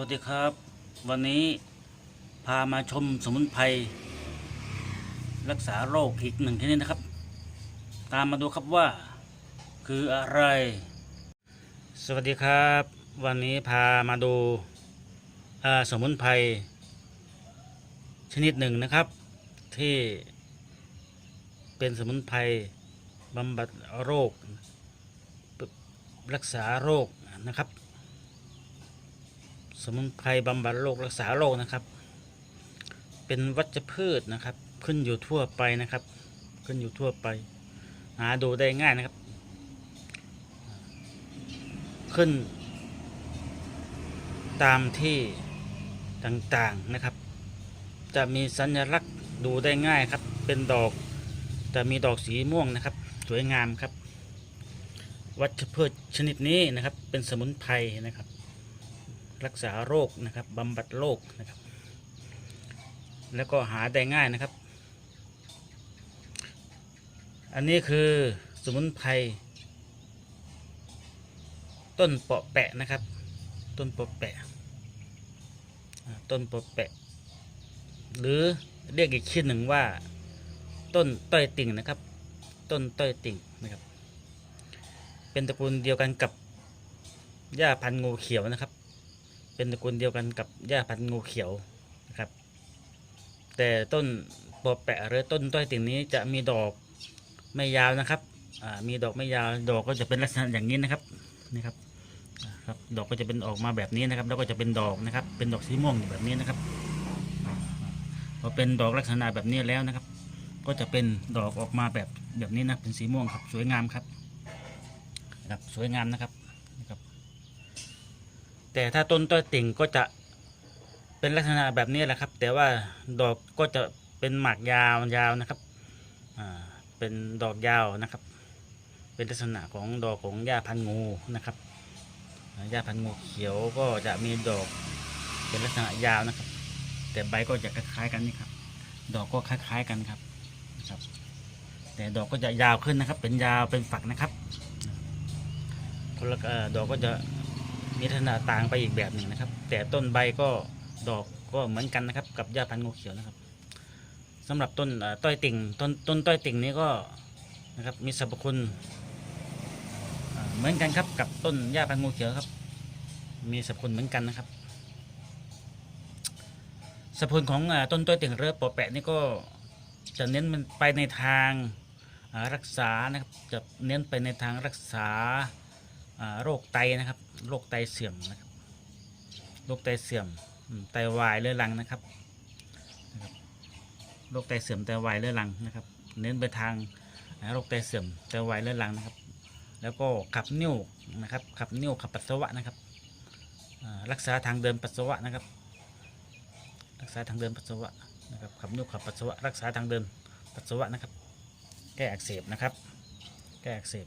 วัสดีครับ วันนี้พามาชมสมุนไพรรักษาโรคอีกหนึ่งชนิดนะครับ ตามมาดูครับว่า คืออะไร สวัสดีครับ วันนี้พามาดูสมุนไพรชนิดหนึ่งนะครับ ที่เป็นสมุนไพรบำบัดโรค รักษาโรคนะครับ สมุนไพรบำบัดโรครักษาโรคนะครับ เป็นวัชพืชนะครับ ขึ้นอยู่ทั่วไปนะครับ ขึ้นอยู่ทั่วไป หาดูได้ง่ายนะครับ ขึ้น ตามที่ต่างๆนะครับ จะมีสัญลักษณ์ดูได้ง่ายครับ เป็นดอกจะมีดอกสีม่วงนะครับ สวยงามครับ วัชพืชชนิดนี้นะครับ เป็นสมุนไพรนะครับ รักษาโรคนะครับบำบัดโรคนะครับ แล้วก็หาได้ง่ายนะครับ อันนี้คือสมุนไพรต้นเปาะแปะนะครับ ต้นเปาะแปะ ต้นเปาะแปะ หรือเรียกอีกชื่อหนึ่งว่า ต้นต้อยติ่งนะครับ ต้นต้อยติ่งนะครับ เป็นตระกูลเดียวกันกับหญ้าพันธุ์งูเขียวนะครับ เป็นตระกูลเดียวกันกับหญ้าพันธุ์งูเขียวนะครับ แต่ต้นปอแปะหรือต้นต้อยติ่งนี้จะมีดอกไม่ยาวนะครับมีดอกไม่ยาวดอกก็จะเป็นลักษณะอย่างนี้นะครับนี่ครับครับดอกก็จะเป็นออกมาแบบนี้นะครับ แล้วก็จะเป็นดอกนะครับ เป็นดอกสีม่วงอยู่แบบนี้นะครับพอเป็นดอกลักษณะแบบนี้แล้วนะครับ ก็จะเป็นดอกออกมาแบบแบบนี้นะเป็นสีม่วงครับ สวยงามครับครับสวยงามนะครับ แต่ถ้าต้นต้อยติ่งก็จะเป็นลักษณะแบบนี้แหละครับ แต่ว่าดอกก็จะเป็นหมากยาวยาวนะครับอ่าเป็นดอกยาวนะครับ เป็นลักษณะของดอกของหญ้าพันงูนะครับหญ้าพันงูเขียวก็จะมีดอกเป็นลักษณะยาวนะครับ แต่ใบก็จะคล้ายๆกันนี่ครับ ดอกก็คล้ายๆกันครับนะครับ แต่ดอกก็จะยาวขึ้นนะครับ เป็นยาวเป็นฝักนะครับคนละดอกก็จะ มีลักษณะต่างไปอีกแบบหนึ่งนะครับ แต่ต้นใบก็ดอกก็เหมือนกันนะครับ กับหญ้าพันธุ์งูเขียวนะครับสำหรับต้นต้อยติ่งต้นต้นต้อยติ่งนี้ก็นะครับมีสรรพคุณเหมือนกันครับกับต้นหญ้าพันธุ์งูเขียวครับ มีสรรพคุณเหมือนกันนะครับสรรพคุณของต้นต้อยติ่งเรือปอแปะนี่ก็จะเน้นมันไปในทางรักษานะครับจะเน้นไปในทางรักษา โรคไตนะครับ โรคไตเสื่อมนะครับ โรคไตเสื่อมไตวายเรื้อรังนะครับ โรคไตเสื่อมไตวายเรื้อรังนะครับ เน้นไปทางโรคไตเสื่อมไตวายเรื้อรังนะครับ แล้วก็ขับนิ่วนะครับ ขับนิ่วขับปัสสาวะนะครับ รักษาทางเดินปัสสาวะนะครับ รักษาทางเดินปัสสาวะนะครับ ขับนิ่วขับปัสสาวะ รักษาทางเดินปัสสาวะนะครับ แก้อักเสบนะครับ แก้อักเสบ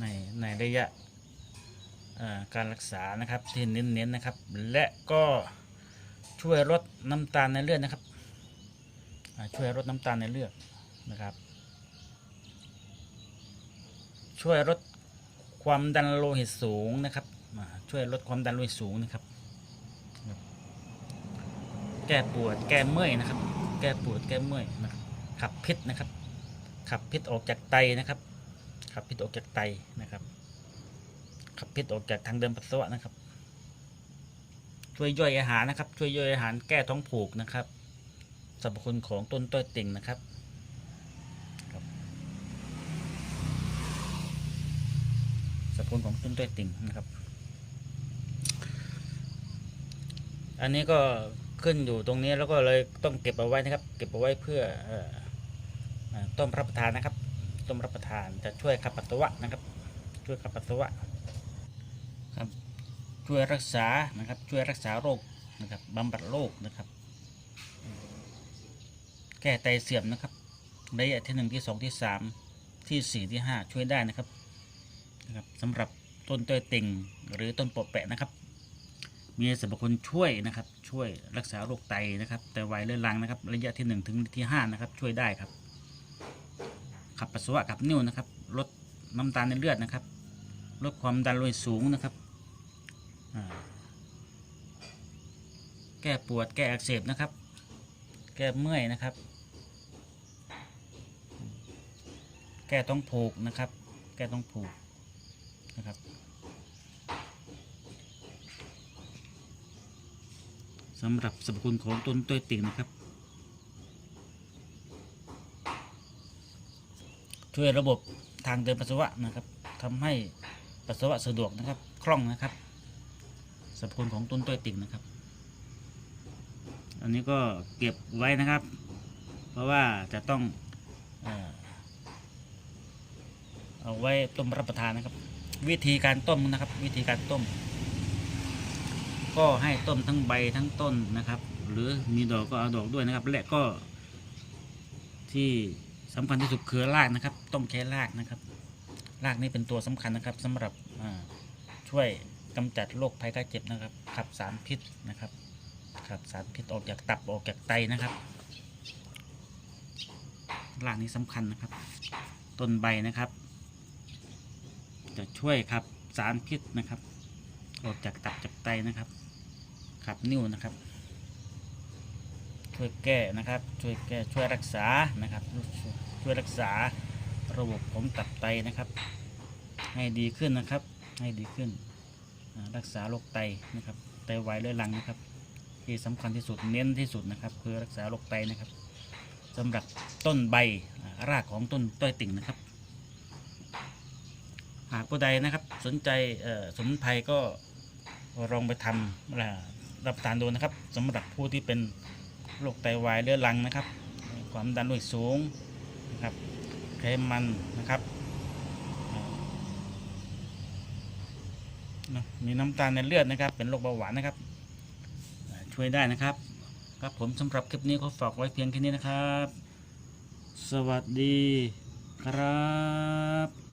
ในในระยะการรักษานะครับที่เน้นๆนะครับ และก็ช่วยลดน้ำตาลในเลือดนะครับช่วยลดน้ำตาลในเลือดนะครับ ช่วยลดความดันโลหิตสูงนะครับช่วยลดความดันโลหิตสูงนะครับ แก้ปวดแก้เมื่อยนะครับ แก้ปวดแก้เมื่อยนะครับขับพิษนะครับ ขับพิษออกจากไตนะครับ ขับพิษออกจากไตนะครับ ขับพิษออกจากทางเดินปัสสาวะนะครับ ช่วยย่อยอาหารนะครับ ช่วยย่อยอาหารแก้ท้องผูกนะครับสรรพคุณของต้นต้อยติ่งนะครับสรรพคุณของต้นต้อยติ่งนะครับ อันนี้ก็ขึ้นอยู่ตรงนี้แล้วก็เลยต้องเก็บเอาไว้นะครับ เก็บเอาไว้เพื่ออ่อเอ่อต้มรับประทานนะครับ ต้มรับประทานจะช่วยขับปัสสาวะนะครับ ช่วยขับปัสสาวะครับช่วยรักษานะครับช่วยรักษาโรคนะครับบำบัดโรคนะครับ แก้ไตเสื่อมนะครับระยะที่หนึ่งที่สองที่สามที่สี่ที่ห้าช่วยได้นะครับนะครับสำหรับต้นเต้ยติ่งหรือต้นปอแปะนะครับ มีสรรพคุณช่วยนะครับ ช่วยรักษาโรคไตนะครับ แต่ไวเรื้อรังนะครับ ระยะที่หนึ่งถึงที่ห้านะครับ ช่วยได้ครับ ขับปัสสาวะขับนิ่วนะครับลดน้ำตาลในเลือดนะครับลดความดันโลหิตสูงนะครับแก้ปวดแก้อักเสบนะครับ แก้เมื่อยนะครับ แก้ต้องผูกนะครับ แก้ต้องผูกนะครับสำหรับสรรพคุณของต้นต้วยติ่งนะครับ ช่วยระบบทางเดินปัสสาวะนะครับทำให้ปัสสาวะสะดวกนะครับ คล่องนะครับสรรพคุณของต้นต้วยติ่งนะครับ อันนี้ก็เก็บไว้นะครับ เพราะว่าจะต้องเอาไว้ต้มรับประทานนะครับ วิธีการต้มนะครับ วิธีการต้ม ก็ให้ต้มทั้งใบทั้งต้นนะครับ หรือมีดอกก็เอาดอกด้วยนะครับ และก็ที่ สำคัญที่สุดคือรากนะครับ ต้องใช้รากนะครับ รากนี่เป็นตัวสำคัญนะครับสำหรับช่วยกำจัดโรคภัยไข้เจ็บนะครับ ขับสารพิษนะครับ ขับสารพิษออกจากตับออกจากไตนะครับ รากนี้สำคัญนะครับ ต้นใบนะครับ จะช่วยขับสารพิษนะครับ ออกจากตับจากไตนะครับ ขับนิ่วนะครับ ช่วยแก้นะครับ ช่วยแก้ช่วยรักษานะครับ ช่วยรักษาระบบผมตับไตนะครับ ให้ดีขึ้นนะครับ ให้ดีขึ้น รักษาโรคไตนะครับ ไตวายเรื้อรังนะครับ ที่สำคัญที่สุดเน้นที่สุดนะครับ คือรักษาโรคไตนะครับสำหรับต้นใบรากของต้นต้อยติ่งนะครับ หากผู้ใดนะครับสนใจสมุนไพรก็ลองไปทำอ่ารับประทานดูนะครับสำหรับผู้ที่เป็น โรคไตวายเรื้อรังนะครับ ความดันโลหิตสูงนะครับไขมันนะครับมีน้ำตาลในเลือดนะครับ เป็นโรคเบาหวานนะครับ ช่วยได้นะครับ ครับผมสำหรับคลิปนี้ก็ฝากไว้เพียงแค่นี้นะครับ สวัสดีครับ